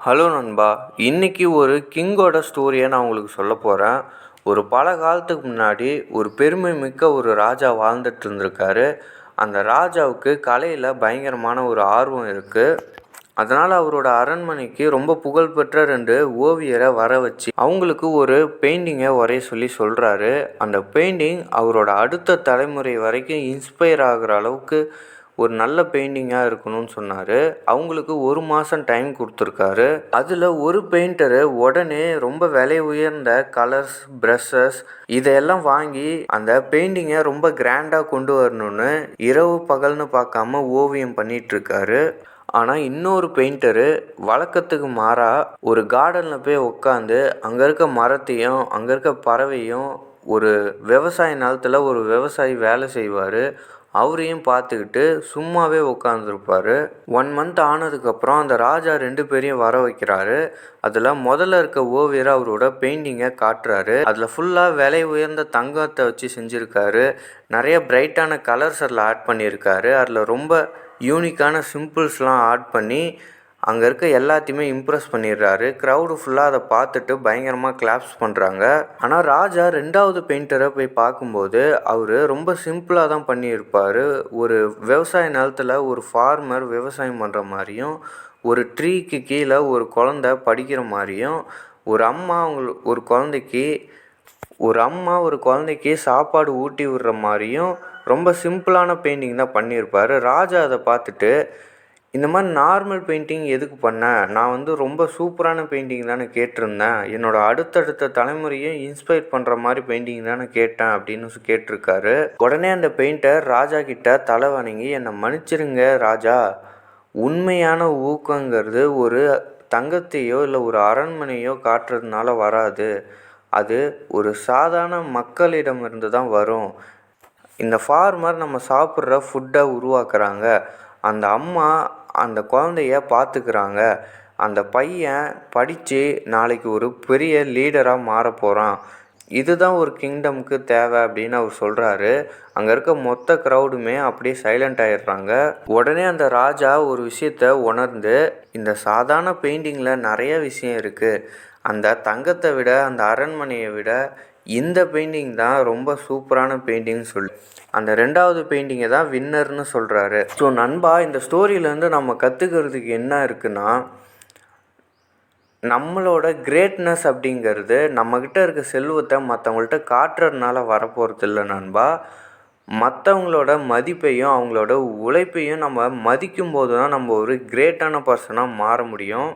Hello நண்பா இன்னைக்கு ஒரு கிங்கோட ஸ்டோரியை நான் உங்களுக்கு சொல்ல போகிறேன் ஒரு பல காலத்துக்கு முன்னாடி ஒரு பெருமை மிக்க ஒரு ராஜா வாழ்ந்துட்டு இருந்திருக்காரு. அந்த ராஜாவுக்கு கலையில் பயங்கரமான ஒரு ஆர்வம் இருக்குது அதனால் அவரோட அரண்மனைக்கு ரொம்ப புகழ்பெற்ற ரெண்டு ஓவியரை வர வச்சு அவங்களுக்கு ஒரு பெயிண்டிங்கை வரைய சொல்லி சொல்கிறாரு அந்த பெயிண்டிங் அவரோட அடுத்த தலைமுறை வரைக்கும் இன்ஸ்பயர் ஆகிற அளவுக்கு ஒரு நல்ல பெயிண்டிங்காக இருக்கணும்னு சொன்னார். அவங்களுக்கு ஒரு மாதம் டைம் கொடுத்துருக்காரு. அதில் ஒரு பெயிண்டரு உடனே ரொம்ப விலை உயர்ந்த கலர்ஸ் ப்ரஷஸ் இதையெல்லாம் வாங்கி அந்த பெயிண்டிங்கை ரொம்ப கிராண்டாக கொண்டு வரணும்னு இரவு பகல்னு பார்க்காம ஓவியம் பண்ணிகிட்ருக்காரு ஆனால் இன்னொரு பெயிண்டரு வழக்கத்துக்கு மாறாக ஒரு கார்டனில் போய் உட்காந்து அங்கே இருக்க மரத்தையும் அங்கே இருக்க பறவையும் ஒரு விவசாய நிலத்தில் ஒரு விவசாயி வேலை செய்வார். அவரையும் பார்த்துக்கிட்டு சும்மாவே உட்காந்துருப்பாரு ஒன் மந்த் ஆனதுக்கப்புறம் அந்த ராஜா ரெண்டு பேரையும் வர வைக்கிறாரு. அதில் முதல்ல இருக்க ஓவியர் அவரோட பெயிண்டிங்கை காட்டுறாரு. அதில் ஃபுல்லாக விலை உயர்ந்த தங்கத்தை வச்சு செஞ்சுருக்காரு. நிறைய பிரைட்டான கலர்ஸ் அதில் ஆட் பண்ணியிருக்காரு. அதில் ரொம்ப யூனிக்கான சிம்பிள்ஸ்லாம் ஆட் பண்ணி அங்கே இருக்க எல்லாத்தையுமே இம்ப்ரெஸ் பண்ணிடுறாரு. க்ரௌடு ஃபுல்லாக அதை பார்த்துட்டு பயங்கரமாக கிளாப்ஸ் பண்ணுறாங்க ஆனால் ராஜா ரெண்டாவது பெயிண்டரை போய் பார்க்கும்போது அவர் ரொம்ப சிம்பிளாக தான் பண்ணியிருப்பார். ஒரு விவசாய நிலத்தில் ஒரு ஃபார்மர் விவசாயம் பண்ணுற மாதிரியும் ஒரு ட்ரீக்கு கீழே ஒரு குழந்த படிக்கிற மாதிரியும் ஒரு அம்மா அவங்க ஒரு குழந்தைக்கு ஒரு அம்மா ஒரு குழந்தைக்கு சாப்பாடு ஊட்டி விடுற மாதிரியும் ரொம்ப சிம்பிளான பெயிண்டிங் தான் பண்ணியிருப்பார். ராஜா அதை பார்த்துட்டு இந்த மாதிரி நார்மல் பெயிண்டிங் எதுக்கு பண்ண? நான் வந்து ரொம்ப சூப்பரான பெயிண்டிங் தானே கேட்டிருந்தேன். என்னோடய அடுத்தடுத்த தலைமுறையை இன்ஸ்பயர் பண்ணுற மாதிரி பெயிண்டிங் தானே கேட்டேன் அப்படின்னு சொ- கேட்டிருக்காரு. உடனே அந்த பெயிண்டர் ராஜா கிட்ட தலை வணங்கி என்னை மன்னிச்சிருங்க ராஜா. உண்மையான ஊக்கங்கிறது ஒரு தங்கத்தையோ இல்லை ஒரு அரண்மனையோ காட்டுறதுனால வராது. அது ஒரு சாதாரண மக்களிடமிருந்து தான் வரும். இந்த ஃபார்மர் நம்ம சாப்பிட்ற ஃபுட்டை உருவாக்குறாங்க. அந்த அம்மா அந்த குழந்தைய பார்த்துக்கிறாங்க. அந்த பையன் படித்து நாளைக்கு ஒரு பெரிய லீடராக மாற போகிறான் இதுதான் ஒரு கிங்டம்க்கு தேவை அப்படின்னு அவர் சொல்கிறாரு அங்கே இருக்க மொத்த க்ரௌடுமே அப்படியே சைலண்ட் ஆயிடுறாங்க. உடனே அந்த ராஜா ஒரு விஷயத்த உணர்ந்து இந்த சாதாரண பெயிண்டிங்கில் நிறைய விஷயம் இருக்குது அந்த தங்கத்தை விட அந்த அரண்மனையை விட இந்த பெயிண்டிங் தான் ரொம்ப சூப்பரான பெயிண்டிங்னு சொல்லி. அந்த ரெண்டாவது பெயிண்டிங்கை தான் வின்னர்னு சொல்கிறாரு ஸோ நண்பா இந்த ஸ்டோரியிலேருந்து நம்ம கற்றுக்கிறதுக்கு என்ன இருக்குன்னா நம்மளோட கிரேட்னஸ் அப்படிங்கிறது நம்மக்கிட்ட இருக்க செல்வத்தை மற்றவங்கள்ட்ட காட்டுறதுனால வரப்போகிறது இல்லை நண்பா. மற்றவங்களோட மதிப்பையும் அவங்களோட உழைப்பையும் நம்ம மதிக்கும் போது தான் நம்ம ஒரு கிரேட்டான பர்சனாக மாற முடியும்.